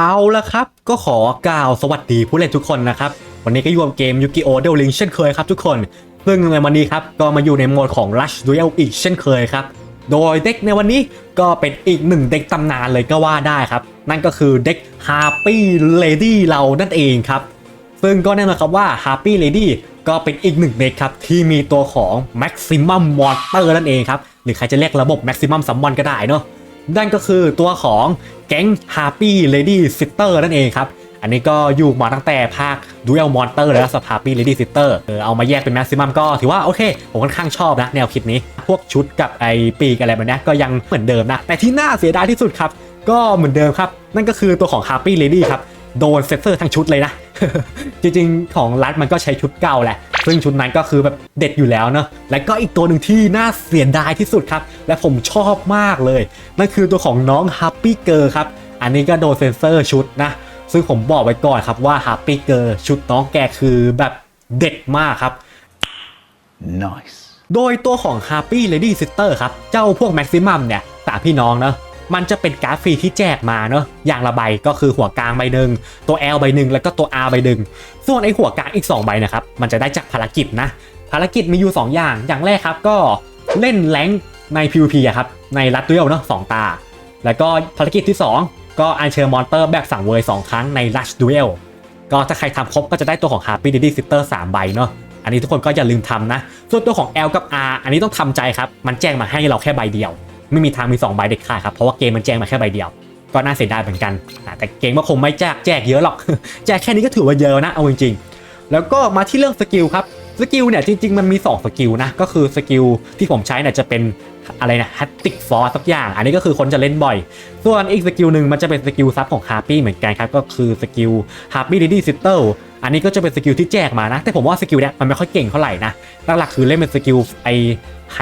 เอาละครับ ก็ขอกล่าวสวัสดีผู้เล่นทุกคนนะครับ วันนี้ก็อยู่กับเกมยูกิโอเดลลิงเช่นเคยครับทุกคนซึ่งในวันนี้ครับ ก็มาอยู่ในโหมดของ Rush Duel อีกเช่นเคยครับ โดยเด็กในวันนี้ก็เป็นอีกหนึ่งเด็กตำนานเลยก็ว่าได้ครับ นั่นก็คือเด็ก Happy Lady เรานั่นเองครับ ซึ่งก็แน่นอนครับว่า Happy Lady ก็เป็นอีกหนึ่งเด็กครับ ที่มีตัวของ Maximum Monster นั่นเองครับ หรือใครจะเรียกระบบ Maximum Summon ก็ได้เนาะ นั่นก็คือตัวของแก๊ง Happy Lady Sitter นั่นเองครับ อันนี้ก็อยู่มาตั้งแต่ภาค Duel Monster เลยนะสำหรับ Happy Lady Sitter เออเอามาแยกเป็น Maximum ก็ถือว่าโอเค ผมค่อนข้างชอบนะแนวคิดนี้ พวกชุดกับไอปีกอะไรแบบนี้ก็ยังเหมือนเดิมนะ แต่ที่น่าเสียดายที่สุดครับ ก็เหมือนเดิมครับ นั่นก็คือตัวของ Happy Lady ครับโดนเซนเซอร์ทั้งชุดเลยนะ จริงๆ ของรัฐมันก็ใช้ชุดเก่าแหละ ซึ่งชุดนั้นก็คือแบบเด็ดอยู่แล้วเนอะและก็อีกตัวหนึ่งที่น่าเสียดายที่สุดครับ และผมชอบมากเลย นั่นคือตัวของน้อง Happy Girl ครับ อันนี้ก็โดนเซนเซอร์ชุดนะ ซึ่งผมบอกไว้ก่อนครับว่า Happy Girl ชุดน้องแกคือแบบเด็ดมากครับ Nice. โดยตัวของ Happy Lady Sister ครับ เจ้าพวก Maximum เนี่ยสามพี่น้องเนอะ มันจะเป็นการ์ดฟรีที่แจกมาเนอะอย่างละใบก็คือหัวกลางใบหนึ่งตัว L ใบหนึ่งแล้วก็ตัว R ใบหนึ่งส่วนไอ้หัวกลางอีก 2 ใบนะครับมันจะได้จากภารกิจนะภารกิจมีอยู่ 2 อย่าง อย่างแรกครับก็เล่นแรงใน PVP อะครับในรัดเดียวเนอะสองตา แล้วก็ภารกิจที่ 2 ก็อัญเชิญมอนเตอร์แบบสั่งเวยสองครั้งใน Rush Duel ก็ถ้าใครทำครบก็จะได้ตัวของ Happy Lady Sister 3 ใบเนาะอันนี้ทุกคนก็อย่าลืมทำนะ ส่วนตัวของ L กับ R อันนี้ต้องทำใจครับ มันแจ้งมาให้เราแค่ใบเดียว ไม่มีทางมี2ใบเด็ดขาดครับเพราะว่าเกมมันแจ้งมาแค่ใบเดียว ก็น่าเสียดายเหมือนกัน แต่เกมก็คงไม่แจกแจกเยอะหรอกแจกแค่นี้ก็ถือว่าเยอะนะเอาจริงๆแล้วก็มาที่เรื่องสกิลครับสกิลเนี่ยจริงๆมันมี2สกิลนะก็คือสกิลที่ผมใช้เนี่ยจะเป็นอะไรนะฮัตติกฟอร์สักอย่าง อันนี้ก็คือคนจะเล่นบ่อย ส่วนอีกสกิลหนึ่งมันจะเป็นสกิลซับของฮาร์ปี้เหมือนกันครับ ก็คือสกิลฮาร์ปี้ดีดี้ซิตเตอร์อันนี้ก็จะเป็นสกิลที่แจกมานะ แต่ผมว่าสกิลเนี้ยมันไม่ค่อยเก่งเท่าไหร่นะหลักๆคือเล่นเป็นสกิลไอไฮ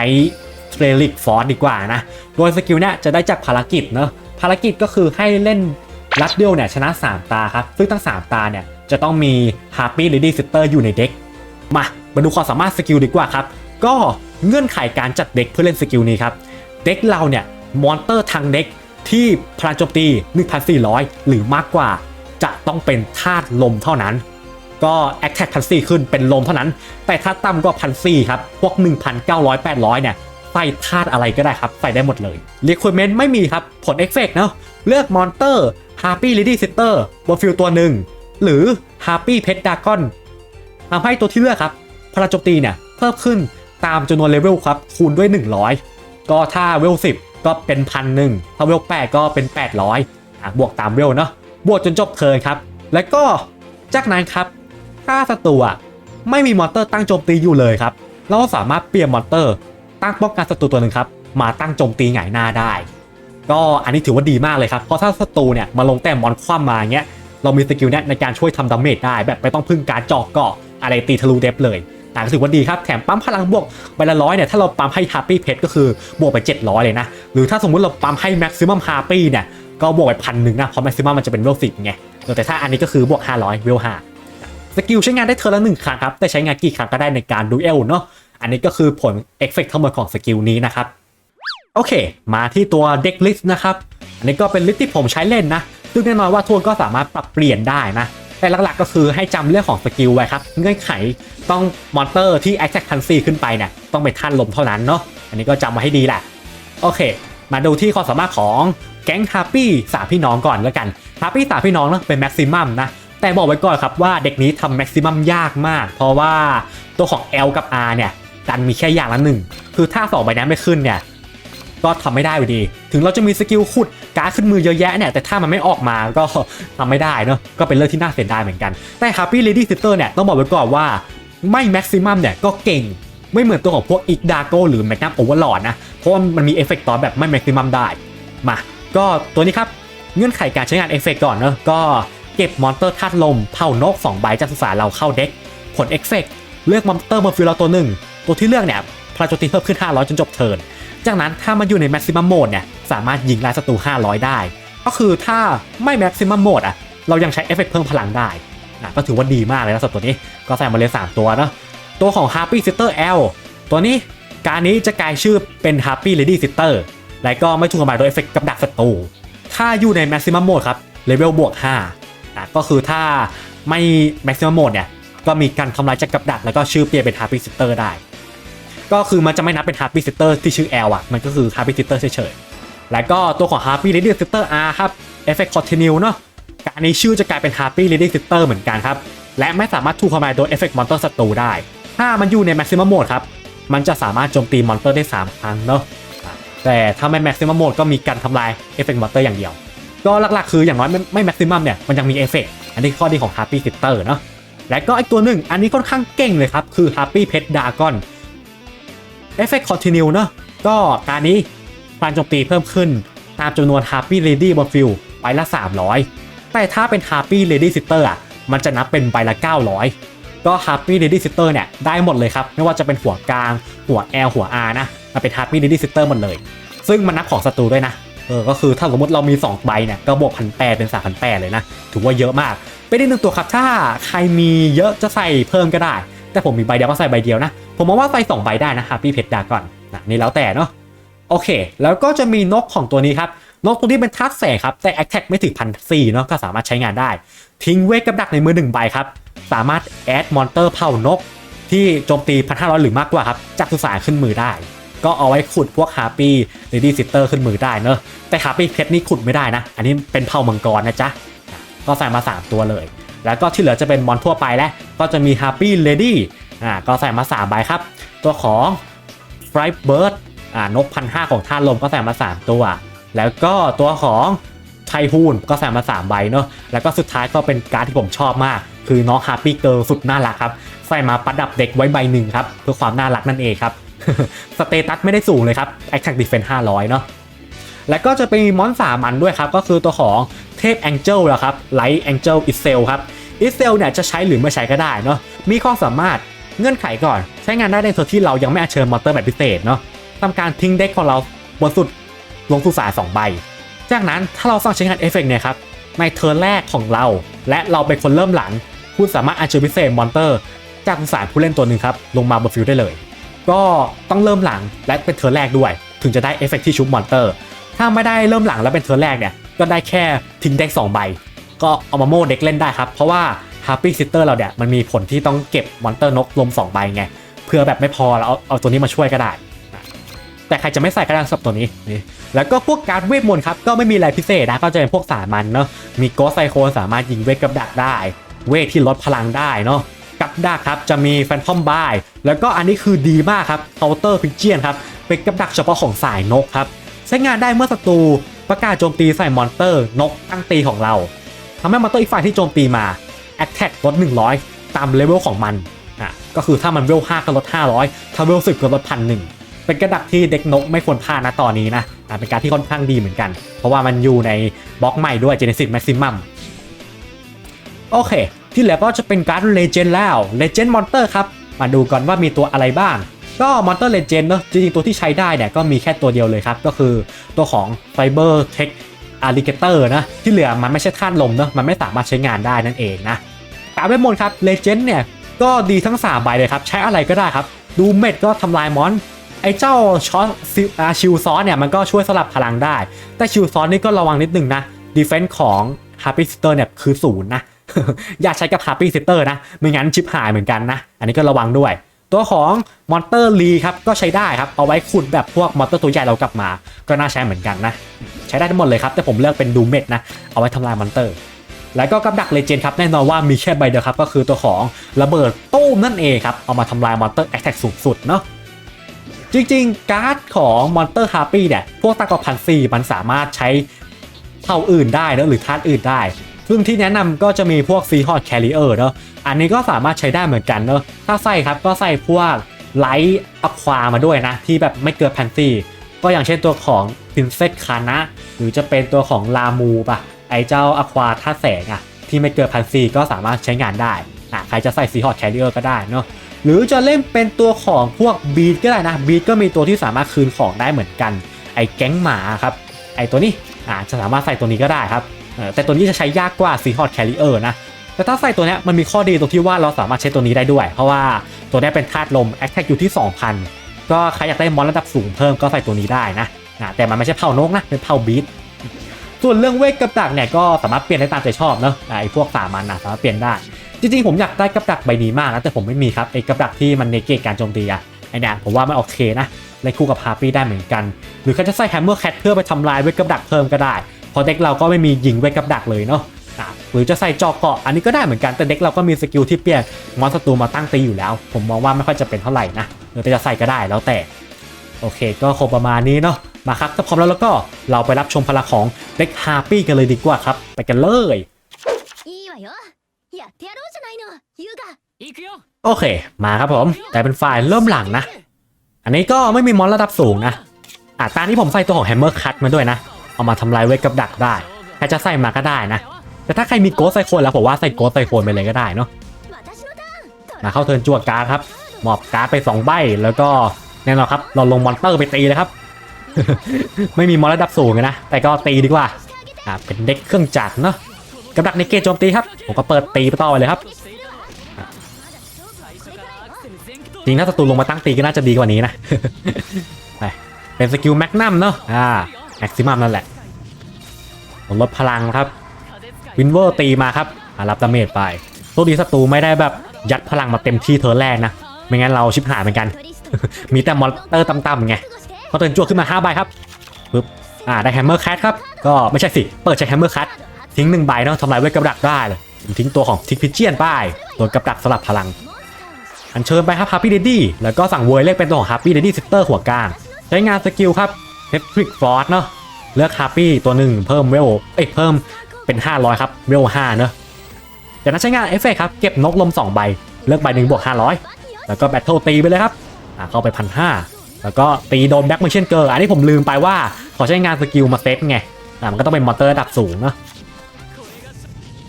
เทรลิกฟอร์ดีกว่านะ โดยสกิลเนี้ยจะได้จากภารกิจเนอะภารกิจก็คือให้เล่นรัดเดียวเนี่ยชนะ 3 ตาครับ ซึ่งทั้ง 3 ตาเนี่ยจะต้องมี Happy Lady Sister อยู่ในเด็ก มามาดูความสามารถสกิลดีกว่าครับ ก็เงื่อนไขการจัดเด็กเพื่อเล่นสกิลนี้ครับ เด็กเราเนี่ยมอนเตอร์ทางเด็กที่พลังโจมตี 1,400 หรือมากกว่า จะต้องเป็นธาตุลมเท่านั้น ก็ Attack พันสี่ขึ้นเป็นลมเท่านั้น แต่ถ้าต่ำกว่าพันสี่ครับ พวก 1,900 800 เนี่ย ใส่ธาตุอะไรก็ได้ครับ ใส่ได้หมดเลย Requirement ไม่มีครับ ผลเอฟเฟกเนาะเลือกมอนเตอร์ Happy Lady Sitter บนฟิลตัวหนึ่ง หรือ Happy Pet Dragon ทำให้ตัวที่เลือกครับ พลังโจมตีเนี่ย เพิ่มขึ้นตามจำนวนเลเวลครับ คูณด้วย 100 ก็ถ้าเวล 10 ก็เป็นพันหนึ่งถ้าเวล 8 ก็เป็น 800อะบวกตามเวลเนาะบวกจนจบเทิร์นครับ แล้วก็จากนั้นครับ ถ้าศัตรูไม่มีมอนเตอร์ตั้งโจมตีอยู่เลยครับ เราก็สามารถเปลี่ยนมอนเตอร์ ตั้งป้องกันศัตรูตัวหนึ่งครับ มาตั้งโจมตีหงายหน้าได้ ก็อันนี้ถือว่าดีมากเลยครับ เพราะถ้าศัตรูเนี่ยมาลงแต้มมอนคว่ำมาเงี้ย เรามีสกิลเนี้ยในการช่วยทำดาเมจได้ แบบไม่ต้องพึ่งการจาะเกาะอะไรตีทะลุเดฟเลยแต่ก็ถือว่าดีครับ แถมปั๊มพลังบวกใบละร้อยเนี่ย ถ้าเราปั๊มให้ฮาร์ปี้เพชก็คือบวกไป 700 เลยนะ หรือถ้าสมมุติเราปั๊มให้แม็กซิมัมฮาร์ปี้เนี่ย ก็บวกไปพันหนึ่งนะ เพราะแม็กซิมัมมันจะเป็นเวลสิบไง แต่ถ้าอันนี้ก็คือบวก 500 เวล5สกิลใช้งานได้เทอร์ละหนึ่งครั้งครับ แต่ใช้งานกี่ครั้งก็ได้ในการดูเอลเนาะ อันนี้ก็คือผลเอฟเฟกทั้งหมดของสกิลนี้นะครับ โอเค มาที่ตัวเด็กลิสต์นะครับ อันนี้ก็เป็นลิสต์ที่ผมใช้เล่นนะ ซึ่งแน่นอนว่าทวนก็สามารถปรับเปลี่ยนได้นะ แต่หลักๆก็คือให้จำเรื่องของสกิลไว้ครับ เงื่อนไขต้องมอนเตอร์ที่ Attack พันซีขึ้นไปเนี่ยต้องเป็นท่านลมเท่านั้นเนาะ อันนี้ก็จำไว้ให้ดีแหละ โอเค มาดูที่ความสามารถของแก๊งฮาร์ปี้สามพี่น้องก่อนแล้วกันฮาร์ปี้สามพี่น้องเนาะเป็นแม็กซิมัมนะแต่บอกไว้ก่อนครับว่าเด็กนี้ทำแม็กซิมัมยากมาก เพราะว่าตัวของ L กับ R เนี่ย ดันมีแค่อย่างละหนึ่งคือถ้าสองใบนั้นไม่ขึ้นเนี่ยก็ทำไม่ได้อยู่ดี ถึงเราจะมีสกิลขุดการ์ดขึ้นมือเยอะแยะเนี่ย แต่ถ้ามันไม่ออกมาก็ทำไม่ได้เนอะก็เป็นเรื่องที่น่าเสียดายเหมือนกัน แต่ Happy Lady Sister เนี่ยต้องบอกไว้ก่อนว่าไม่ Maximum เนี่ยก็เก่ง ไม่เหมือนตัวของพวก i g d a g o หรือ Magnum Overlord นะ เพราะว่ามันมีเอฟเฟกต์ตอนแบบไม่ Maximum ได้ มา ก็ตัวนี้ครับ เงื่อนไขการใช้งานเอฟเฟกต์ก่อนเนอะก็เก็บมอนสเตอร์ธาตุลมเผานก2ใบจากสุสานเราเข้าเด็ก ผลเอฟเฟกต์เลือกมอนเตอร์บนฟิลเราตัวหนึ่ง ตัวที่เลือกเนี่ยพลังโจมตีเพิ่มขึ้น 500 จนจบเทิร์น จากนั้นถ้ามันอยู่ใน maximum mode เนี่ยสามารถยิงลายศัตรู 500 ได้ ก็คือถ้าไม่ maximum mode อะเรายังใช้เอฟเฟกต์เพิ่มพลังได้นะก็ถือว่าดีมากเลยนะสำหรับตัวนี้ก็ใส่มาเลย 3 ตัวเนาะตัวของ Happy Sister L ตัวนี้การนี้จะกลายชื่อเป็น Happy Lady Sister และก็ไม่ถูกทำลายโดยเอฟเฟกต์กับดักศัตรูถ้าอยู่ใน maximum mode ครับเลเวลบวก5อะก็คือถ้าไม่ maximum mode เนี่ยก็มีการทำลายจากกับดักแล้วก็ชื่อเปลี่ยนเป็น Happy Sitter ได้ ก็คือมันจะไม่นับเป็นฮาร์ปี้ซิสเตอร์ที่ชื่อแอลอะ มันก็คือฮาร์ปี้ซิสเตอร์เฉยๆ แล้วก็ตัวของฮาร์ปี้เรดดิ้ซิสเตอร์อาร์ครับเอฟเฟกต์คอนติเนียเนาะการนี้ชื่อจะกลายเป็นฮาร์ปี้เรดดิ้ซิสเตอร์เหมือนกันครับ และไม่สามารถถูกทำลายโดยเอฟเฟกต์มอนเตอร์สตูได้ ถ้ามันอยู่ในแม็กซิมัมโหมดครับ มันจะสามารถโจมตีมอนเตอร์ได้ 3 ครั้งเนาะ แต่ถ้าไม่แม็กซิมัมโหมดก็มีการทำลายเอฟเฟกต์มอนเตอร์อย่างเดียว ก็หลักๆ คืออย่างน้อยไม่แม็กซิมัมเนี่ยมันยังมีเอฟเฟกต์อันนี้ข้อดีของฮาร์ปี้ซิสเตอร์เนาะและก็อีกตัวหนึ่งอันนี้ค่อนข้างเก่งเลยครับคือฮาร์ปี้เพชรดากอน เอฟเฟกต์คอนติเนียเนาะก็การนี้การโจมตีเพิ่มขึ้น ตามจำนวน Happy Lady บนฟิลใบละ 300 แต่ถ้าเป็น Happy Lady Sitter อะมันจะนับเป็นใบละ 900 ก็ Happy Lady Sitter เตอร์เนี่ยได้หมดเลยครับ ไม่ว่าจะเป็นหัวกลาง หัว L หัว R นะมันเป็น Happy Lady Sitter หมดเลย ซึ่งมันนับของศัตรูด้วยนะเออก็คือถ้าสมมติเรามี 2 ใบเนี่ยก็บวกพันแปดเป็น3 0 0 8เลยนะ ถือว่าเยอะมาก เป็นอีกหนึ่งตัวครับ ถ้าใครมีเยอะจะใส่เพิ่มก็ได้ แต่ผมมีใบเดียวก็ใส่ใบเดียวนะ ผมมองว่าใส่2ใบได้นะ Happy Pet Dragon นะนี่แล้วแต่เนาะโอเค แล้วก็จะมีนกของตัวนี้ครับ นกตัวนี้เป็นทัดแสงครับ แต่ Attack ไม่ถึงพันสี่เนาะก็สามารถใช้งานได้ ทิ้งเวทกับดักในมือหนึ่งใบครับ สามารถแอดมอนเตอร์เผ่านก ที่โจมตีพันห้าร้อยหรือมากกว่าครับจากสุสานขึ้นมือได้ ก็เอาไว้ขุดพวกฮาร์ปี้เรดี้ซิสเตอร์ขึ้นมือได้เนอะแต่ฮาร์ปี้เพชรนี่ขุดไม่ได้นะ อันนี้เป็นเผ่ามังกรนะจ๊ะก็ใส่มา 3 ตัวเลย แล้วก็ที่เหลือจะเป็นมอนทั่วไปแล้ว ก็จะมี Happy Lady อ่าก็ใส่มา3ใบครับ ตัวของ f r i g h t Bird อ่านกพันห้าของท่านลมก็ใส่มา 3 ตัว แล้วก็ตัวของไทฮูนก็ใส่มา 3 ใบเนอะแล้วก็สุดท้ายก็เป็นการ์ดที่ผมชอบมาก คือน้อง Happy Girl สุดน่ารักครับ ใส่มาประดับเด็กไว้ใบหนึ่งครับ เพื่อความน่ารักนั่นเองครับ สเตตัสไม่ได้สูงเลยครับ Attack Defense 500 เนาะแล้วก็จะเป็นมอนสามันด้วยครับ ก็คือตัวของเทพแองเจิลแล้วครับไลท์แองเจิลอิเซลครับ อิเซลเนี่ยจะใช้หรือไม่ใช้ก็ได้เนาะมีข้อสามารถเงื่อนไขก่อน ใช้งานได้ในเทอร์ที่เรายังไม่อัญเชิญมอนเตอร์แบบพิเศษเนาะทำการทิ้งเด็กของเราบนสุดลงสุสานสองใบ จากนั้นถ้าเราสร้างใช้งานเอฟเฟกต์เนี่ยครับในเทิร์นแรกของเรา และเราเป็นคนเริ่มหลัง คุณสามารถอัญเชิญพิเศษมอนเตอร์ จากสุสานผู้เล่นตัวหนึ่งครับลงมาบนฟิลด์ได้เลย ก็ต้องเริ่มหลังและเป็นเทิร์นแรกด้วย ถึงจะได้เอฟเฟกที่ชุบมอนเตอร์ ถ้าไม่ได้เริ่มหลังแล้วเป็นเทิร์นแรกเนี่ยก็ได้แค่ทิ้งเด็ก2ใบ ก็เอามาโม่เด็กเล่นได้ครับ เพราะว่า Happy Sitter เราเนี่ยมันมีผลที่ต้องเก็บมอนเตอร์นกลม2ใบไง เพื่อแบบไม่พอแล้วเอาเอาตัวนี้มาช่วยก็ได้ แต่ใครจะไม่ใส่ก็ได้สำหรับตัวนี้นี่ แล้วก็พวกการเวทมนต์ครับ ก็ไม่มีอะไรพิเศษนะก็จะเป็นพวกสามัญเนาะมีโกสไซโคนสามารถยิงเวทกับดักได้ เวทที่ลดพลังได้เนาะกับดักครับจะมีแฟนทอมบายแล้วก็อันนี้คือดีมากครับเคาน์เตอร์พิเจียนครับเป็นกับดักเฉพาะของสายนกครับใช้งานได้เมื่อศัตรูประกาศโจมตีใส่มอนเตอร์นกตั้งตีของเรา ทำให้มอนเตอร์อีกฝ่ายที่โจมตีมา Attack ลด 100 ตามเลเวลของมันอะก็คือถ้ามันเวล5ก็ลด 500 ถ้าเวล10ก็ลดพันหนึ่งเป็นกระดักที่เด็กนกไม่ควรพลาดนะตอนนี้นะอะเป็นการที่ค่อนข้างดีเหมือนกัน เพราะว่ามันอยู่ในบล็อกใหม่ด้วย Genesis Maximum โอเค ที่เหลือก็จะเป็นการ์ด Legend แล้ว Legend Monster ครับ มาดูก่อนว่ามีตัวอะไรบ้าง ก็ Monster Legend เนอะจริงๆ ตัวที่ใช้ได้เนี่ยก็มีแค่ตัวเดียวเลยครับ ก็คือตัวของ Fiber Tech Alligator นะที่เหลือมันไม่ใช่ธาตุลมเนอะมันไม่สามารถใช้งานได้นั่นเองนะการเวทมนต์ครับ Legend เนี่ยก็ดีทั้ง3ใบเลยครับ ใช้อะไรก็ได้ครับ ดูเม็ดก็ทำลายมอน ไอ้เจ้าช็อตชิลซอนเนี่ยมันก็ช่วยสลับพลังได้ แต่ชิลซอนนี่ก็ระวังนิดนึงนะดีเฟนส์ของ Happy Sister เนี่ยคือศูนย์นะอย่าใช้กับ Happy Sister นะไม่งั้นชิปหายเหมือนกันนะ อันนี้ก็ระวังด้วย ตัวของมอนเตอร์ลีครับก็ใช้ได้ครับ เอาไว้ขุดแบบพวกมอนเตอร์ตัวใหญ่เรากลับมา ก็น่าใช้เหมือนกันนะ ใช้ได้ทั้งหมดเลยครับ แต่ผมเลือกเป็นดูเมดนะ เอาไว้ทำลายมอนเตอร์ แล้วก็กับดักเลเจนด์ครับแน่นอนว่ามีแค่ใบเดียวครับก็คือตัวของระเบิดตู้มนั่นเองครับเอามาทำลายมอนเตอร์แอคแท็กสูงสุดเนาะจริงๆ การ์ดของมอนเตอร์ฮาร์ปี้เนี่ยพวกตะกอพันซีมันสามารถใช้เท่าอื่นได้นะหรือธาตุอื่นได้ ซึ่งที่แนะนำก็จะมีพวกซีฮอ t แคริเออร์เนอะอันนี้ก็สามารถใช้ได้เหมือนกันเนอะถ้าใส่ครับก็ใส่พวกไลท์อะความาด้วยนะ ที่แบบไม่เกินพันซีก็อย่างเช่นตัวของพินเซตคานะหรือจะเป็นตัวของลามูปะไอเจ้าอะควาท่าแสงอะที่ไม่เกินพันซีก็สามารถใช้งานได้อะใครจะใส่ซีฮอ t แคริเออร์ก็ได้เนอะหรือจะเล่นเป็นตัวของพวกบีทก็ได้นะบีทก็มีตัวที่สามารถคืนของได้เหมือนกัน ไอแก๊งหมาครับไอตัวนี้อ่าจะสามารถใส่ตัวนี้ก็ได้ครับ แต่ตัวนี้จะใช้ยากกว่าซีฮอ t แคริเออร์นะแต่ถ้าใส่ตัวนี้มันมีข้อดีตรงที่ว่าเราสามารถใช้ตัวนี้ได้ด้วย เพราะว่าตัวนี้เป็นธาตุลมแอคแท็กอยู่ที่ 2,000 ก็ใครอยากได้มอนระดับสูงเพิ่มก็ใส่ตัวนี้ได้นะแต่มันไม่ใช่เผ่านกนะเป็นเผ่าบีทส่วนเรื่องเวทกับดักเนี่ยก็สามารถเปลี่ยนได้ตามใจชอบเนอะไอ้พวกสามันนะสามารถเปลี่ยนได้ จริงๆ ผมอยากได้กับดักใบนี้มากนะแต่ผมไม่มีครับไอ้กับดักที่มันเนเกตการโจมตีอะไอ้เนี่ยผมว่ามันโอเคนะเล่นคู่กับฮาร์ปี้ได้เหมือนกัน หรือเขาจะใส่แฮมเมอร์แคทเพื่อไปทำลายเวทกับดักเพิ่มก็ได้ พอเด็กเราก็ไม่มียิงไว้กับดักเลยเนาะหรือจะใส่จอเกาะอันนี้ก็ได้เหมือนกันแต่เด็กเราก็มีสกิลที่เปลี่ยนมอนสตูมาตั้งตีอยู่แล้ว ผมมองว่าไม่ค่อยจะเป็นเท่าไหร่นะหรือจะใส่ก็ได้แล้วแต่ โอเค ก็คงประมาณนี้เนาะมาครับถ้าพร้อมแล้วแล้วก็เราไปรับชมพลังของเด็กฮาร์ปี้กันเลยดีกว่าครับ ไปกันเลยโอเค มาครับผม แต่เป็นฝ่ายเริ่มหลังนะ อันนี้ก็ไม่มีมอนระดับสูงนะอ่าตาที่ผมใส่ตัวของแฮมเมอร์คัตมาด้วยนะ เอามาทำลายเวทกับดักได้ใครจะใส่มาก็ได้นะ แต่ถ้าใครมีโกสไซโคนแล้วผมว่าใส่โกสไซโคนไปเลยก็ได้เนาะมาเข้าเทินจวดการ์ครับหมอบการ์ดไป2ใบแล้วก็แน่นอนครับ เราลงมอนเตอร์ไปตีเลยครับ ไม่มีมอนระดับสูงนะ แต่ก็ตีดีกว่าอ่าเป็นเด็กเครื่องจักรเนาะกับดักในเกตโจมตีครับ ผมก็เปิดตีไปต่อเลยครับ จริงถ้าศัตรูลงมาตั้งตีก็น่าจะดีกว่านี้นะ เป็นสกิลแมกนัมเนาะอ่า แอ็กซิมัมนั่นแหละผมลดพลังครับวินเวอร์ตีมาครับรับดาเมจไปโชคดีศัตรูไม่ได้แบบยัดพลังมาเต็มที่เธอแรกนะ ไม่งั้นเราชิบหายเหมือนกัน มีแต่มอนเตอร์ต่ำๆไงพอเตือนจวขึ้นมา5ใบครับปึ๊บอ่าได้แฮมเมอร์แคทครับ ก็ไม่ใช่สิ เปิดใช้แฮมเมอร์แคททิ้งหนึ่งใบเนาะทำลายเวทกระดักได้เลยทิ้งตัวของทิกพิเชียนไปตัวกระดักสลับพลัง อันเชิญไปครับฮาร์ปี้เดดดี้แล้วก็สั่งเวยเลขเป็นตัวของฮาร์ปี้เดดดี้ซิสเตอร์หัวกลาง ใช้งานสกิลครับ Electric Force เนาะเลือก Happy ตัวหนึ่งเพิ่มเวลเอ้ยเพิ่มเป็น 500 ครับ เวล5เนอะจากนั้นใช้งานเอฟเฟกครับ เก็บนกลม 2 ใบ เลือกใบหนึ่งบวก 500 แล้วก็แบทเทิลตีไปเลยครับอ่าเข้าไปพันห้าแล้วก็ตีโดนแบ็กเมเชนเกอร์อันนี้ผมลืมไปว่า ขอใช้งานสกิลมาเซตไงอ่ามันก็ต้องเป็นมอเตอร์ระดับสูงเนอะ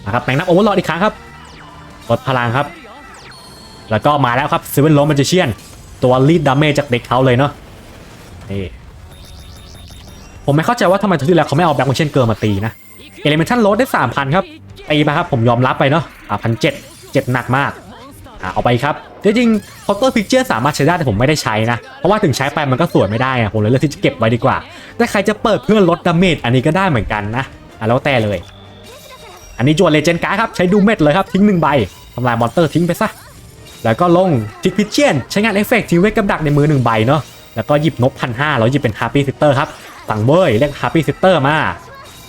นะครับแมงนับโอเวอร์ลอดอีกครั้งครับลดพลังครับ แล้วก็มาแล้วครับเซเว่นโลมันจะเชียนตัวลีดดาเมจจากเด็กเขาเลยเนาะนี่ ผมไม่เข้าใจว่าทำไมทีที่แล้วเขาไม่เอาแบ็กเมเชนเกอร์มาตีนะเอลิเมนชันโลดได้3,000ครับตีมาครับผมยอมรับไปเนาะอ่าพันเจ็ดเจ็ดหนักมากอ่าเอาไปครับจริงๆเคาน์เตอร์พิกเจอร์สามารถใช้ได้แต่ผมไม่ได้ใช้นะ เพราะว่าถึงใช้ไปมันก็สวยไม่ได้อะผมเลยเลือกที่จะเก็บไว้ดีกว่าแต่ใครจะเปิดเพื่อลดดาเมจอันนี้ก็ได้เหมือนกันนะอะแล้วแต่เลย อันนี้จวนเลเจนการ์ครับใช้ดูเม็ดเลยครับทิ้งหนึ่งใบทำลายมอนเตอร์ทิ้งไปซะแล้วก็ลงทิกพิเชียนใช้งานเอฟเฟกต์ทิ้งไว้กับดักในมือหนึ่งใบเนาะแล้วก็หยิบนกพันห้าแล้วหยิบเป็นฮาร์ปี้ซิสเตอร์ครับ สั่งเบยเรียกฮาร์ปี้ซิสเตอร์มา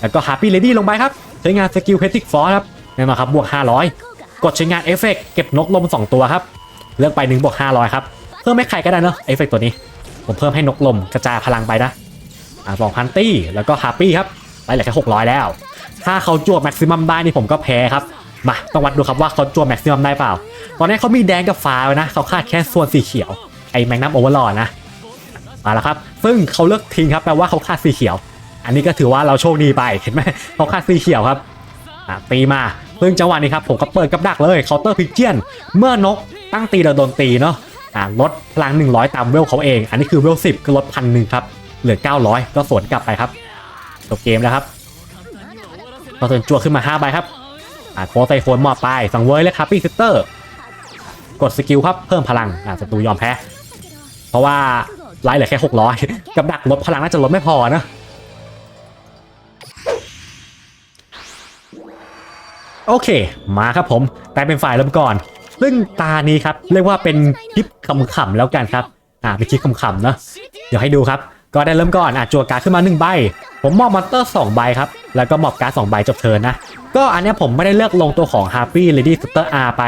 แล้วก็ฮาร์ปี้เลดี้ลงไปครับ ใช้งานสกิลเพติกฟอร์ครับแน่นอนครับบวก 500 กดใช้งานเอฟเฟกต์เก็บนกลม 2 ตัวครับ เลือกไปหนึ่งบวก500 ครับ เพิ่มให้ใครก็ได้เนาะเอฟเฟกต์ตัวนี้ ผมเพิ่มให้นกลมกระจายพลังไปนะอ่าสองพันตี้แล้วก็ฮาร์ปี้ครับไปเหลือแค่600 แล้ว ถ้าเขาจวบแม็กซิมัมได้นี่ผมก็แพ้ครับมาต้องวัดดูครับว่าเขาจวบแม็กซิมัมได้เปล่า ตอนนี้เขามีแดงกับฟ้าไว้นะเขาคาดแค่ส่วนสีเขียวไอ้แมกนัมโอเวอร์ลอนะ มาแล้วครับ ซึ่งเขาเลือกทิ้งครับแปลว่าเขาคาดสีเขียว อันนี้ก็ถือว่าเราโชคดีไปเห็นไหมเขาคาดสีเขียวครับตีมาซึ่งจังหวะนี้ครับผมก็เปิดกับดักเลยเคาน์เตอร์พิกเจียนเมื่อนกตั้งตีเราโดนตีเนาะลดพลัง 100 ตามเวลเขาเอง อันนี้คือเวล 10 ก็ลดพันหนึ่งครับ เหลือ 900 ก็สวนกลับไปครับจบเกมแล้วครับเราเทิร์นจั่วขึ้นมา5ใบครับโคไซโฟนมอบไปสังเวยและครับปี้ซิสเตอร์ กดสกิลครับเพิ่มพลังอะศัตรูยอมแพ้ เพราะว่า ไล่เหลือแค่600กับดักลดพลังน่าจะลดไม่พอนะโอเค มาครับผมแต่เป็นฝ่ายเริ่มก่อน ซึ่งตานี้ครับ เรียกว่าเป็นคลิปขำๆแล้วกันครับ อ่าเป็นคลิปขำๆเนาะเดี๋ยวให้ดูครับ ก็ได้เริ่มก่อนอะจั่วการ์ดขึ้นมา1ใบ ผมมอบมอนเตอร์2ใบครับ แล้วก็มอบการ์ด2ใบจบเทิร์นนะ ก็อันนี้ผมไม่ได้เลือกลงตัวของ Happy Lady Sister R ไป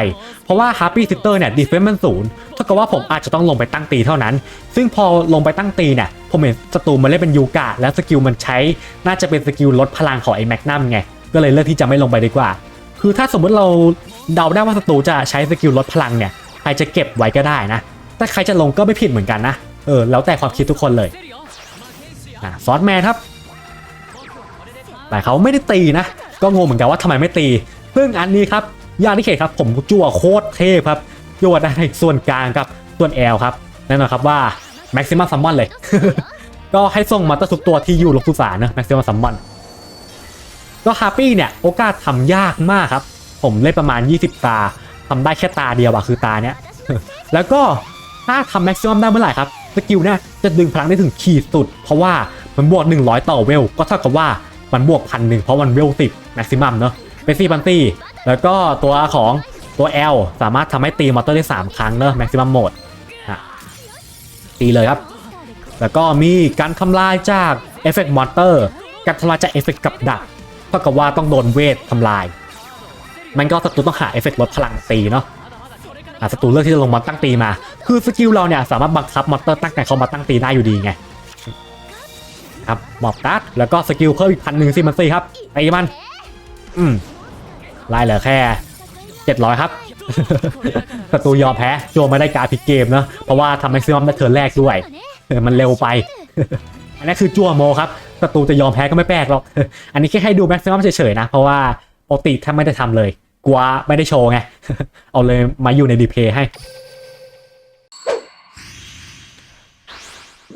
เพราะว่า Happy Sister เนี่ยดีเฟนซ์มันศูนย์เท่ากับว่าผมอาจจะต้องลงไปตั้งตีเท่านั้น ซึ่งพอลงไปตั้งตีเนี่ย ผมเห็นศัตรูมันเล่นเป็นยูกะแล้วสกิลมันใช้ น่าจะเป็นสกิลลดพลังของไอ้แมกนัมไง ก็เลยเลือกที่จะไม่ลงไปดีกว่า คือถ้าสมมติเราเดาได้ว่าศัตรูจะใช้สกิลลดพลังเนี่ย ใครจะเก็บไว้ก็ได้นะ แต่ใครจะลงก็ไม่ผิดเหมือนกันนะ เออ แล้วแต่ความคิดทุกคนเลย อะซอสแมนครับ แต่เขาไม่ได้ตีนะ ก็งงเหมือนกันว่าทำไมไม่ตี ซึ่งอันนี้ครับยานิเคครับผมจั่วโคตรเทพครับจั่วได้ส่วนกลางกับส่วนแอลครับแน่นอนครับว่าแม็กซิมัมซัมมอนเลย ก็ให้ส่งมาตั้งทุกตัวที่อยู่ลงสุสานนะแม็กซิมัมซัมมอนก็ฮาร์ปี้เนี่ยโอกาสทำยากมากครับ ผมเล่นประมาณ 20 ตาทำได้แค่ตาเดียวอะคือตาเนี้ยแล้วก็ถ้าทำแม็กซิมัมได้เมื่อไหร่ครับ สกิลเนี่ยจะดึงพลังได้ถึงขีดสุด เพราะว่ามันบวก 100 ต่อเวล ก็เท่ากับว่ามันบวกพันหนึ่งเพราะมันเวลสิบแม็กซิมัมเนาะเป็นสี่พันสี่แล้วก็ตัวของตัว L สามารถทำให้ตีมอเตอร์ได้ 3 ครั้งเนาะแม็กซิมัมโหมดตีเลยครับ แล้วก็มีการทำลายจากเอฟเฟกต์มอนเตอร์การทำลายจากเอฟเฟกต์กับดักเท่ากับว่าต้องโดนเวททำลาย มันก็ศัตรูต้องหาเอฟเฟกต์ลดพลังตีเนาะ อะศัตรูเลือกที่จะลงมอนตั้งตีมา คือสกิลเราเนี่ยสามารถบังคับมอนเตอร์ตั้งแต่เขามาตั้งตีได้อยู่ดีไงครับหมอบการ์ดแล้วก็สกิลเพิ่มอีกพันหนึ่งสิมันสี่ครับตีมัน อืมไล่เหลือแค่เจ็ดร้อยครับศัตรูยอมแพ้โจมไม่ได้การดพลิกเกมเนาะเพราะว่าทำแม็กซิมัมได้เทิร์นแรกด้วยเออมันเร็วไป อันนี้คือจั่วโมครับศัตรูจะยอมแพ้ก็ไม่แปลกหรอก อันนี้แค่ให้ดูแม็กซิมัมเฉยๆนะ เพราะว่าปกติถ้าไม่ได้ทำเลย กลัวไม่ได้โชว์ไง เอาเลยมาอยู่ในดีเพย์ให้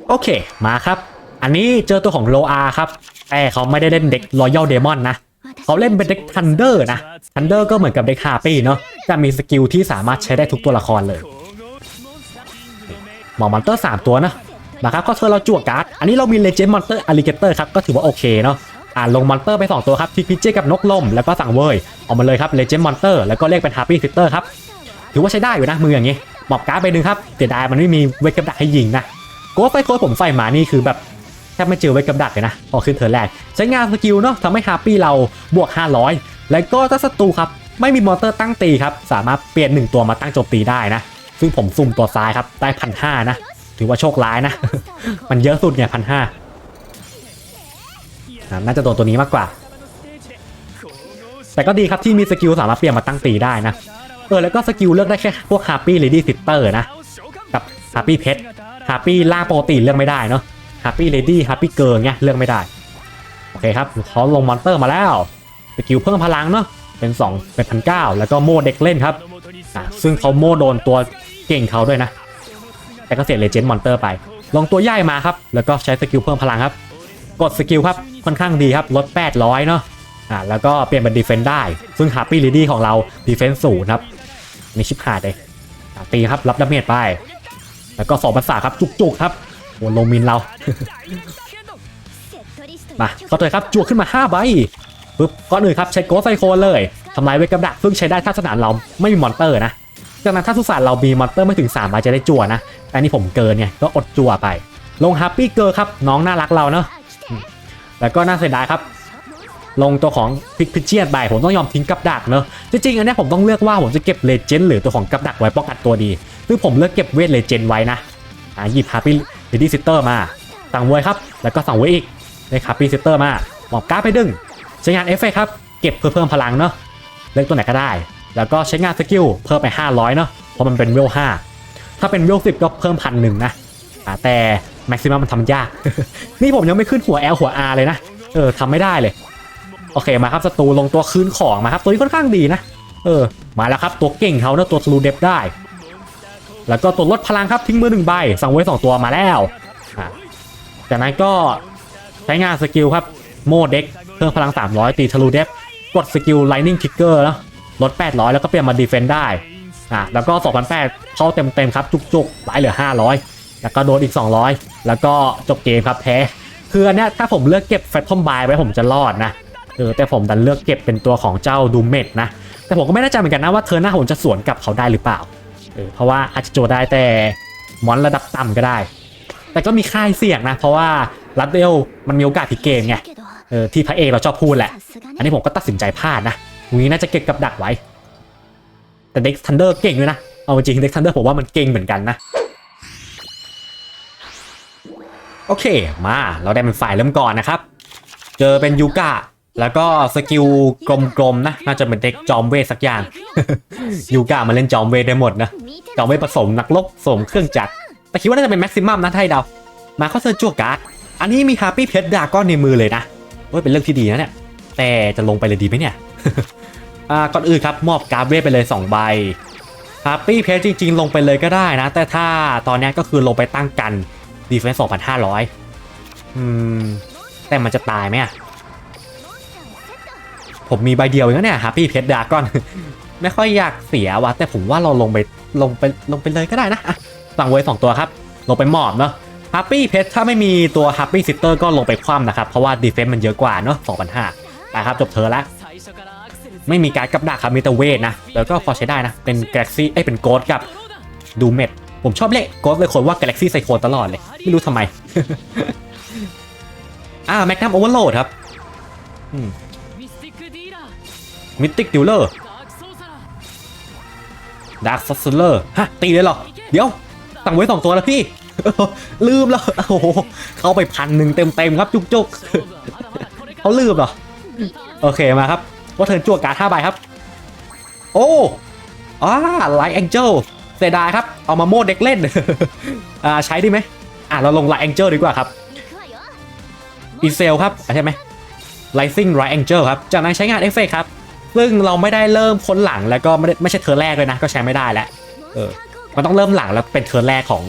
โอเคมาครับ อันนี้เจอตัวของโลอาครับ แต่เขาไม่ได้เล่นเด็กรอยัลเดมอนนะเขาเล่นเป็นเด็กทันเดอร์นะทันเดอร์ก็เหมือนกับเด็กฮาปี้เนาะจะมีสกิลที่สามารถใช้ได้ทุกตัวละครเลยหมอมอนเตอร์ 3 ตัวนะนะครับก็เธอเราจั่วการ์ด อันนี้เรามีเลเจนด์มอนเตอร์อลิเกเตอร์ครับ ก็ถือว่าโอเคเนาะ อ่าลงมอนเตอร์ไป 2 ตัวครับทิกพิเจกับนกลมแล้วก็สั่งเวยออกมาเลยครับเลเจนด์มอนเตอร์แล้วก็เรียกเป็นฮาร์ปี้ซิสเตอร์ครับถือว่าใช้ได้อยู่นะมืออย่างงี้หมอบการ์ดไปหนึ่งครับเสียดายมันไม่มีเวทกับดักให้ยิงนะโก้ไฟโค้ดผมใส่มานี่คือแบบแทบไม่เจอเวทกับดักเลยนะพอขึ้นเทิร์นแรกใช้งานสกิลเนาะทำให้ฮาร์ปี้เราบวก 500 แล้วก็ถ้าศัตรูครับไม่มีมอนเตอร์ตั้งตีครับสามารถเปลี่ยนหนึ่งตัวมาตั้งโจมตีได้นะ ซึ่งผมซุ่มตัวซ้ายครับได้พันห้านะถือว่าโชคร้ายนะ มันเยอะสุดเนี่ยพันห้า น่าจะโดนตัวนี้มากกว่า แต่ก็ดีครับที่มีสกิลสามารถเปลี่ยนมาตั้งตีได้นะ เออแล้วก็สกิลเลือกได้แค่พวกฮาร์ปี้เลดี้ซิสเตอร์นะ กับฮาร์ปี้เพชฮาร์ปี้ล่างปกติเลือกไม่ได้เนาะฮาร์ปี้เลดี้ฮาร์ปี้เกิร์ลเงี้ยเลือกไม่ได้ โอเคครับเขาลงมอนเตอร์มาแล้วสกิลเพิ่มพลังเนาะเป็น 2 เป็นพันเแล้วก็โมเด็กเล่นครับอะซึ่งเขาโมโดนตัวเก่งเขาด้วยนะ แต่ก็เสียเลเจนด์มอนเตอร์ไป ลงตัวใหญ่มาครับ แล้วก็ใช้สกิลเพิ่มพลังครับ กดสกิลครับ ค่อนข้างดีครับลด 800 เนาะอ่าแล้วก็เปลี่ยนเป็นดีเฟนได้ ซึ่งฮาร์ปี้ลีดี้ของเราดีเฟนสูงครับนี่ชิบหายเลยตีครับรับดาเมจไป แล้วก็สองภาษาครับจุกๆครับโอ้โลมินเรามาก็เลยครับจั่วขึ้นมา5ใบปึ๊บก่อนอื่นครับใช้โกสไซโคนเลยทำลายเวกับดักซึ่งใช้ได้ถ้าสนามเราไม่มีมอนเตอร์นะจากนั้นถ้าสุสานเรามีมอนเตอร์ไม่ถึง3ใบจะได้จั่วนะแต่นี่ผมเกินไงก็อดจั่วไป ลงฮัปปี้เกิร์ครับน้องน่ารักเราเนาะ แล้วก็น่าเสียดายครับ ลงตัวของพิกพิเชียนไปผมต้องยอมทิ้งกับดักเนอะจริงๆอันนี้ผมต้องเลือกว่าผมจะเก็บเลเจนด์หรือตัวของกับดักไว้ป้องกันตัวดีซึ่งผมเลือกเก็บเวทเลเจนด์ไว้นะอ่าหยิบฮาร์ปี้เลดี้ซิสเตอร์มาสั่งเวยครับ แล้วก็สั่งเวยอีกได้ครับปีเซตเตอร์มาหมอบการ์ดไปดึงใช้งานเอฟเฟกครับเก็บเพื่อเพิ่มพลังเนาะเลือกตัวไหนก็ได้ แล้วก็ใช้งานสกิลเพิ่มไป500เนาะเพราะมันเป็นเวล5ถ้าเป็นเวล10ก็เพิ่มพันหนึ่งนะแต่ แม็กซิมัมมันทำยาก นี่ผมยังไม่ขึ้นหัว L หัว R เลยนะ เออทำไม่ได้เลย โอเคมาครับศัตรูลงตัวคืนของมาครับ ตัวนี้ค่อนข้างดีนะ เออ มาแล้วครับตัวเก่งเขาเนะตัวทะลุเดฟได้ แล้วก็ตัวลดพลังครับทิ้งมือหนึ่งใบ สั่งไว้สองตัวมาแล้วอ่าจากนั้นก็ใช้งานสกิลครับโมเด็กเพิ่มพลัง 300 ตีทะลุเดฟกดสกิล Lightning Trigger แล้วลด 800 แล้วก็เปลี่ยนมาดีเฟนได้อะแล้วก็2,800เข้าเต็มๆครับ จุกๆไหลเหลือ 500 แล้วก็โดนอีก 200 แล้วก็จบเกมครับแพ้คืออันเนี้ยถ้าผมเลือกเก็บแฟตทอมบายไว้ผมจะรอดนะเออแต่ผมดันเลือกเก็บเป็นตัวของเจ้าดูเมดนะ แต่ผมก็ไม่แน่ใจเหมือนกันนะว่าเธอหน้าผมจะสวนกลับเขาได้หรือเปล่าเออเพราะว่าอาจจะโจได้แต่มอนระดับต่ำก็ได้ แต่ก็มีค่ายเสี่ยงนะ เพราะว่ารัดเดลมันมีโอกาสพลิกเกมไงเออที่พระเอกเราชอบพูดแหละ อันนี้ผมก็ตัดสินใจพลาดนะตรงนี้น่าจะเก็บกับดักไว้ แต่เด็กทันเดอร์เก่งด้วยนะ เอาจริงเด็กทันเดอร์ผมว่ามันเก่งเหมือนกันนะ โอเคมาเราได้เป็นฝ่ายเริ่มก่อนนะครับ เจอเป็นยูกะแล้วก็สกิลกลมๆนะ น่าจะเป็นเด็กจอมเวทสักอย่าง ยูกะมาเล่นจอมเวทได้หมดนะ จอมเวทผสมนักลบผสมเครื่องจักรแต่คิดว่าน่าจะเป็นแม็กซิมัมนะถ้าให้เดา มาเข้าเซิร์จั่วการ์ดอันนี้มีฮาร์ปี้เพชรดาก้อนในมือเลยนะเว้ยเป็นเรื่องที่ดีนะเนี่ย แต่จะลงไปเลยดีไหมเนี่ยอ่าก่อนอื่นครับมอบการ์ดเวทไปเลย2ใบฮาร์ปี้เพชรจริง ๆ ลงไปเลยก็ได้นะ แต่ถ้าตอนนี้ก็คือลงไปตั้งกัน ดีเฟนส์2,500อืม แต่มันจะตายไหมอะผมมีใบเดียวเองนะเนี่ยฮาร์ปี้เพชรดาก้อน ไม่ค่อยอยากเสียว่ะแต่ผมว่าเราลงไปลงไปลงไปเลยก็ได้นะอะสั่งไว้สองตัวครับ ลงไปหมอบเนาะฮัปปี้เพชรถ้าไม่มีตัวฮัปปี้ซิสเตอร์ก็ลงไปคว่ำนะครับ เพราะว่าดีเฟนซ์มันเยอะกว่าเนาะ2,500ไปครับ จบเธอแล้วไม่มีการดกับดักครับมีแต่เวทนะ แล้วก็พอใช้ได้นะ เป็นก a ล็กซี่เอ้ยเป็นโกดกับดูเมด ผมชอบเรียกโกสเลยคนว่าเล็กซี่ไซโคลตลอดเลย ไม่รู้ทำไม อ่าแมกนัมโอเวอร์โหลดครับมิติกดิวเลอร์ดาร์คซัสเลอร์ฮะ ตีเลยเหรอ เดี๋ยว สั่งไว้สองตัวแล้วพี่ ลืมแล้ว โอ้โห เข้าไปพันหนึ่งเต็มๆครับ จุกจุกเขาลืมเหรอ โอเคมาครับ ว่าเธอจั่การ์ดห้าใบครับ โอ้อ่าไลท์แองเจิล สียดายครับ เอามาโม่เด็กเล่นอ่าใช้ได้ไหมอ่าเราลงไลแองเจิลดีกว่าครับอีเซลครับใช่ไหมไลซิ่งไรแองเจิลครับ จากนั้นใช้งานเอฟเฟกครับ ซึ่งเราไม่ได้เริ่มค้นหลังแล้วก็ไม่ไม่ใช่เธอแรกเลยนะ ก็ใช้ไม่ได้แล้วเออมันต้องเริ่มหลังแล้วเป็นเธอแรกของ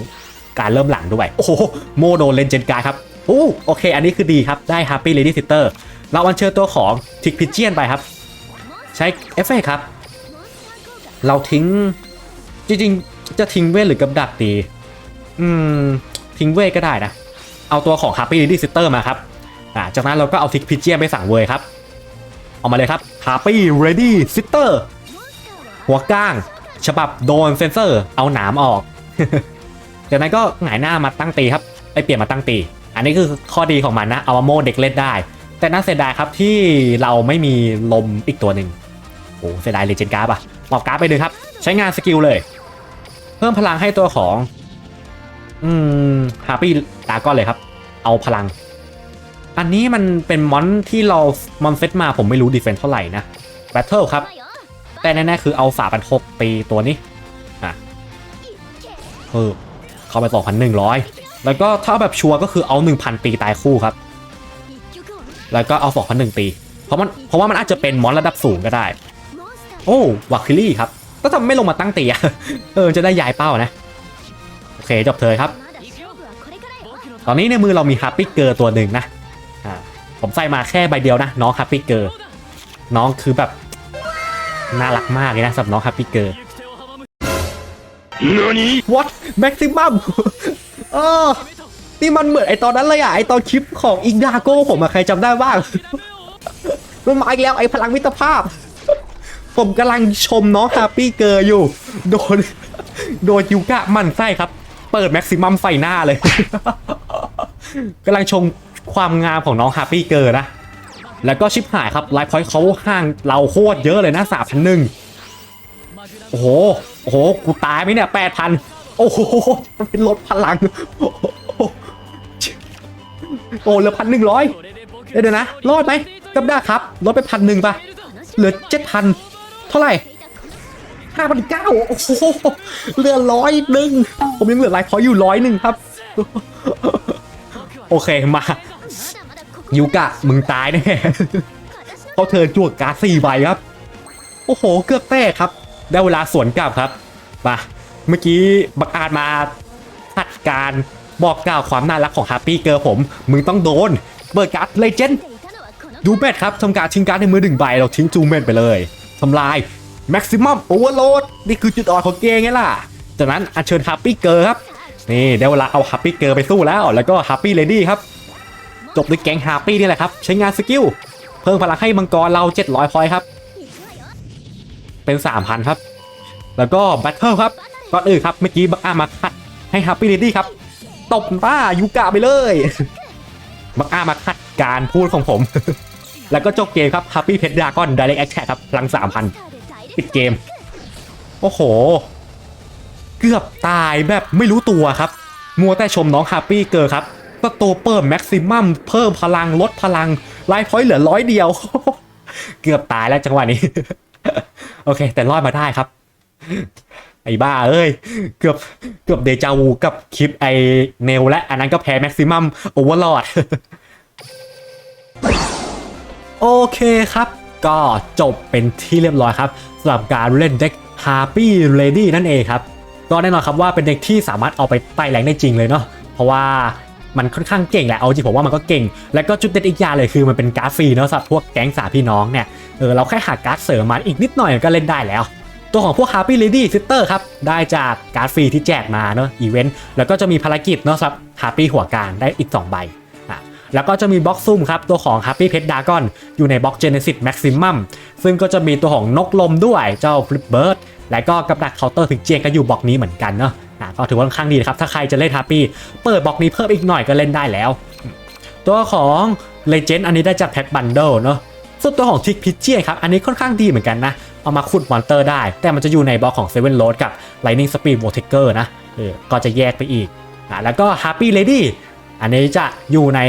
การเริ่มหลังด้วย โอ้โหโมโดเลนเจนกายครับโอ้โอเค อันนี้คือดีครับ ได้ Happy Lady Sitter เราอัญเชิญตัวของทิกพิเจียนไปครับ ใช้เอฟเฟกครับ เราทิ้ง จริงๆ จะทิ้งเวทหรือกับดักดี อืม ทิ้งเวทก็ได้นะ เอาตัวของ Happy Lady Sitter มาครับอ่าจากนั้นเราก็เอาทิกพิเจียไปสั่งเวยครับ เอามาเลยครับ Happy Lady Sitter หัวก้าง ฉบับโดนเซนเซอร์ เอาหนามออก จากนั้นก็หงายหน้ามาตั้งตีครับไปเปลี่ยนมาตั้งตี อันนี้คือข้อดีของมันนะ เอามาโมเด็กเล่นได้ แต่น่าเสียดายครับที่เราไม่มีลมอีกตัวหนึ่งโอ้เสียดายเลเจนการ์ดอะมอบการ์ดไปเลยครับ ใช้งานสกิลเลย พิ่มพลังให้ตัวของ อืมฮาปี้ดาก้อนเลยครับ เอาพลัง อันนี้มันเป็นมอนที่เรามอนเซตมาผมไม่รู้ดีเฟนส์เท่าไหร่นะแบทเทิลครับ แต่แน่ๆคือเอาฝาบันหกตีตัวนี้ อะเออเข้าไปสองพันหนึ่งร้อยแล้วก็ถ้าแบบชัวร์ก็คือเอาหนึ่งพันตีตายคู่ครับ แล้วก็เอาสองพันหนึ่งตี เพราะมันเพราะว่ามันอาจจะเป็นมอนระดับสูงก็ได้ โอ้วัคคิลี่ครับ แล้วทำไม่ลงมาตั้งตีอะเออจะได้ย้ายเป้านะ โอเคจบเธอครับ ตอนนี้ในมือเรามีฮับปี้เกอร์ตัวหนึ่งนะอ่าผมใส่มาแค่ใบเดียวนะ น้องฮับปี้เกอร์น้องคือแบบ น่ารักมากเลยนะสำหรับน้องฮับปี้เกอร์นนี้ what maximum เออนี่มันเหมือนไอตอนนั้นเลยอะไอตอนคลิปของอิงดาโก้ผมอะใครจำได้บ้างมันมาอีกแล้วไอพลังมิตรภาพ ผมกำลังชมน้องฮาปี้เกอร์อยู่ โดน โดนยูกะมันไส้ครับ เปิดแม็กซิมัมใส่หน้าเลย กำลังชมความงามของน้องฮาปี้เกอร์นะ แล้วก็ชิปหายครับไลฟ์พอยต์เขาห่างเราโคตรเยอะเลยนะสามพันหนึ่งโอ้โห โอ้โห กูตายไหมเนี่ยแปดพันโอ้โห มันเป็นรถพลัง โอ้เหลือพันหนึ่งร้อยเดี๋ยวนะ รอดไหมกับได้ครับรถไปพันหนึ่งปะเหลือเจ็ดพัน เท่าไหร่ห้าพันเก้าโอ้โหเหลือร้อยหนึ่งผมยังเหลือไลฟ์พออยู่ร้อยหนึ่งครับ โอเคมายูกะมึงตายแน่เขาเธอจวกการ์ดสี่ใบครับ โอ้โห เกือบแตกครับ ได้เวลาสวนกลับครับมาเมื่อกี้บักอาดมาทัดการบอกกล่าวความน่ารักของฮาร์ปี้เกิร์ผม มึงต้องโดน เบิร์การ์ดเลเจนด์ดูเมทครับทำการชิงการ์ดในมือหนึ่งใบเราทิ้งจูเมนไปเลย ทำลาย Maximum Overload นี่คือจุดอ่อนของเกมไงล่ะ จากนั้นอัญเชิญฮัปปี้เกอร์ครับ นี่ได้เวลาเอาฮัปปี้เกอร์ไปสู้แล้ว แล้วก็ฮัปปี้เลดี้ครับ จบด้วยแกงฮัปปี้นี่แหละครับ ใช้งานสกิล เพิ่มพลังให้มังกรเรา 700พอยครับ เป็น 3,000 ครับ แล้วก็บัตเทิลครับก่อนอื่นครับเมื่อกี้บักอามาคัดให้ฮัปปี้เลดี้ครับตบป้ายูกะไปเลยบักอามาคัดการพูดของผม แล้วก็จบเกมครับฮัปปี้เพชรดากอนไดเรกแอคแท็ครับพลัง3,000ปิดเกม โอ้โห เกือบตายแบบไม่รู้ตัวครับ มัวแต่ชมน้องฮัปปี้เกิร์ครับก็ตัวเปิดแม็กซิมัมเพิ่มพลังลดพลังไลฟ์พอยต์เหลือร้อยเดียว เกือบตายแล้วจังหวะนี้ โอเค แต่รอดมาได้ครับ ไอ้บ้าเอ้ย เกือบเกือบเดจาวูกับคลิปไอเนลและ อันนั้นก็แพ้แม็กซิมัมโอเวอร์ลอด โอเคครับ ก็จบเป็นที่เรียบร้อยครับสำหรับการเล่นเด็ก Happy Lady นั่นเองครับ ก็แน่นอนครับว่าเป็นเด็กที่สามารถเอาไปไต่แรงได้จริงเลยเนาะเพราะว่ามันค่อนข้างเก่งแหละ เอาจริงผมว่ามันก็เก่ง แล้วก็จุดเด่นอีกอย่างเลยคือมันเป็นการ์ดฟรีเนาะสำหรับพวกแก๊งสาพี่น้องเนี่ย เออเราแค่หาการ์ดเสริมมาอีกนิดหน่อยก็เล่นได้แล้ว ตัวของพวก Happy Lady Sister ครับ ได้จากการ์ดฟรีที่แจกมาเนาะอีเวนต์ แล้วก็จะมีภารกิจเนาะสำหรับฮาร์ปี้หัวกางได้อีก 2 ใบ แล้วก็จะมีบล็อกซุ่มครับตัวของฮาร์ปี้เพชรดากอนอยู่ในบล็อกเจเนซิสแม็กซิมัมซึ่งก็จะมีตัวของนกลมด้วยเจ้าฟลิปเบิร์ดและก็กับดักเคาน์เตอร์ถึงเจงก็อยู่บล็อกนี้เหมือนกันเนาะอะก็ถือว่าค่อนข้างดีนะครับถ้าใครจะเล่นฮาร์ปี้เปิดบล็อกนี้เพิ่มอีกหน่อยก็เล่นได้แล้ว ตัวของเลเจนด์อันนี้ได้จากแพ็คบันเดิลเนาะส่วนตัวของทิกพิเจียครับ อันนี้ค่อนข้างดีเหมือนกันนะ เอามาขุดมอนเตอร์ได้ แต่มันจะอยู่ในบล็อกของเซเว่นโรดกับ Lightning Speed w o r t e c e r นะเออก็จะแยกไปอีกอะแล้วก็ Happy Lady อันนี้จะอยู่ใน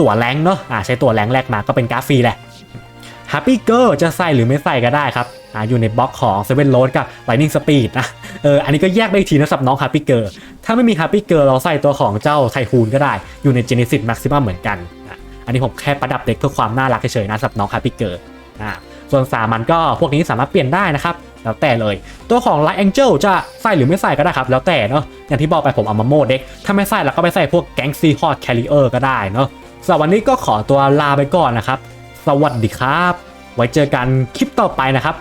ตั๋วแรงเนาะอะใช้ตั๋วแรงแรกมาก็เป็นกราฟฟรีแหละ Happy Girl จะใส่หรือไม่ใส่ก็ได้ครับอะอยู่ในบล็อกของ Seven Road กับ Lightning Speed นะเอออันนี้ก็แยกไปอีกทีนะสับน้อง Happy Girl ถ้าไม่มี Happy Girl เราใส่ตัวของเจ้าไทคูนก็ได้อยู่ใน Genesis Maximum เหมือนกันอ,อันนี้ผมแค่ประดับเด็กเพื่อความน่ารักเฉยๆนะสับน้อง Happy Girl อะส่วนสามันก็พวกนี้สามารถเปลี่ยนได้นะครับ แล้วแต่เลย ตัวของ Light Angel จะใส่หรือไม่ใส่ก็ได้ครับ แล้วแต่เนาะอย่างที่บอกไปผมเอามาโมดเด็กถ้าไม่ใส่แล้วก็ไปใส่พวกแก๊งซีฮอตแคลิเออร์ก็ได้เนาะสำหรับวันนี้ก็ขอตัวลาไปก่อนนะครับ สวัสดีครับ ไว้เจอกันคลิปต่อไปนะครับ